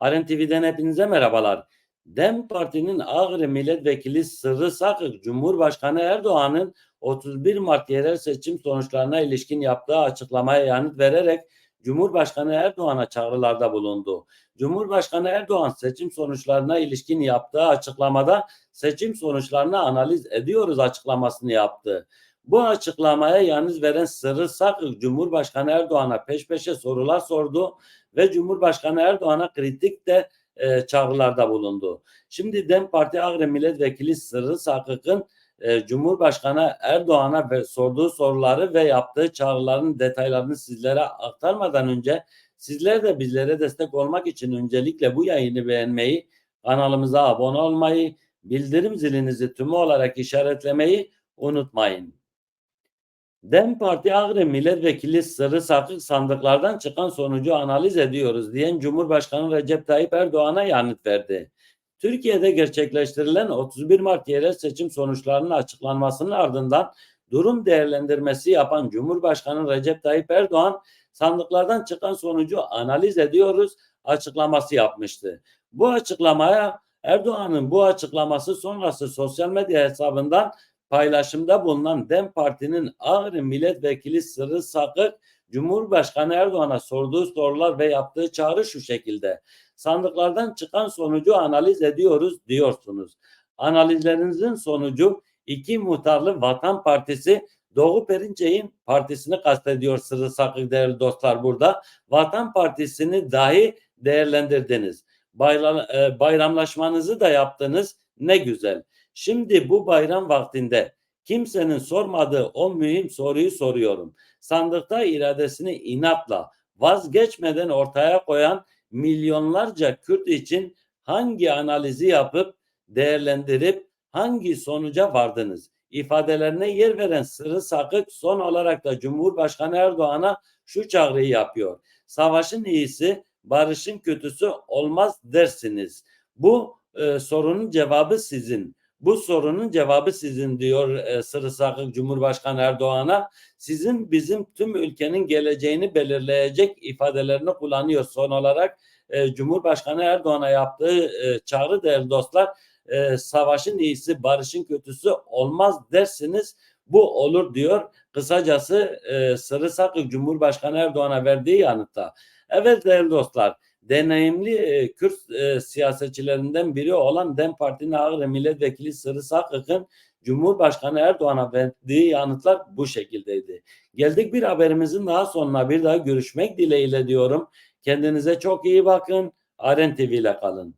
Aren TV'den hepinize merhabalar. DEM Parti'nin Ağrı Milletvekili Sırrı Sakık, Cumhurbaşkanı Erdoğan'ın 31 Mart yerel seçim sonuçlarına ilişkin yaptığı açıklamaya yanıt vererek Cumhurbaşkanı Erdoğan'a çağrılarda bulundu. Cumhurbaşkanı Erdoğan seçim sonuçlarına ilişkin yaptığı açıklamada seçim sonuçlarını analiz ediyoruz açıklamasını yaptı. Bu açıklamaya yanıt veren Sırrı Sakık, Cumhurbaşkanı Erdoğan'a peş peşe sorular sordu ve Cumhurbaşkanı Erdoğan'a kritik de e, çağrılarda bulundu. Şimdi DEM Parti Ağrı Milletvekili Sırrı Sakık'ın e, Cumhurbaşkanı Erdoğan'a ve sorduğu soruları ve yaptığı çağrıların detaylarını sizlere aktarmadan önce sizler de bizlere destek olmak için öncelikle bu yayını beğenmeyi, kanalımıza abone olmayı, bildirim zilinizi tümü olarak işaretlemeyi unutmayın. DEM Parti Ağrı Milletvekili Sırrı Sakık sandıklardan çıkan sonucu analiz ediyoruz diyen Cumhurbaşkanı Recep Tayyip Erdoğan'a yanıt verdi. Türkiye'de gerçekleştirilen 31 Mart yerel seçim sonuçlarının açıklanmasının ardından durum değerlendirmesi yapan Cumhurbaşkanı Recep Tayyip Erdoğan sandıklardan çıkan sonucu analiz ediyoruz açıklaması yapmıştı. Bu açıklamaya Erdoğan'ın bu açıklaması sonrası sosyal medya hesabından paylaşımda bulunan DEM Parti'nin Ağrı Milletvekili Sırrı Sakık, Cumhurbaşkanı Erdoğan'a sorduğu sorular ve yaptığı çağrı şu şekilde. Sandıklardan çıkan sonucu analiz ediyoruz diyorsunuz. Analizlerinizin sonucu iki muhtarlı Vatan Partisi Doğu Perinçek'in partisini kastediyor Sırrı Sakık değerli dostlar burada. Vatan Partisi'ni dahi değerlendirdiniz. Bayram, e, bayramlaşmanızı da yaptınız. Ne güzel. Şimdi bu bayram vaktinde kimsenin sormadığı o mühim soruyu soruyorum. Sandıkta iradesini inatla vazgeçmeden ortaya koyan milyonlarca Kürt için hangi analizi yapıp değerlendirip hangi sonuca vardınız? İfadelerine yer veren Sırrı Sakık son olarak da Cumhurbaşkanı Erdoğan'a şu çağrıyı yapıyor. Savaşın iyisi, barışın kötüsü olmaz dersiniz. Bu e, sorunun cevabı sizin. Bu sorunun cevabı sizin diyor e, Sırrı Sakık Cumhurbaşkanı Erdoğan'a. Sizin bizim tüm ülkenin geleceğini belirleyecek ifadelerini kullanıyor son olarak. E, Cumhurbaşkanı Erdoğan'a yaptığı e, çağrı değerli dostlar e, savaşın iyisi barışın kötüsü olmaz dersiniz bu olur diyor. Kısacası e, Sırrı Sakık Cumhurbaşkanı Erdoğan'a verdiği yanıtta. Evet değerli dostlar deneyimli e, Kürt e, siyasetçilerinden biri olan DEM Parti'nin Ağrı Milletvekili Sırrı Sakık'ın Cumhurbaşkanı Erdoğan'a verdiği yanıtlar bu şekildeydi. Geldik bir haberimizin daha sonuna bir daha görüşmek dileğiyle diyorum. Kendinize çok iyi bakın. Aren TV ile kalın.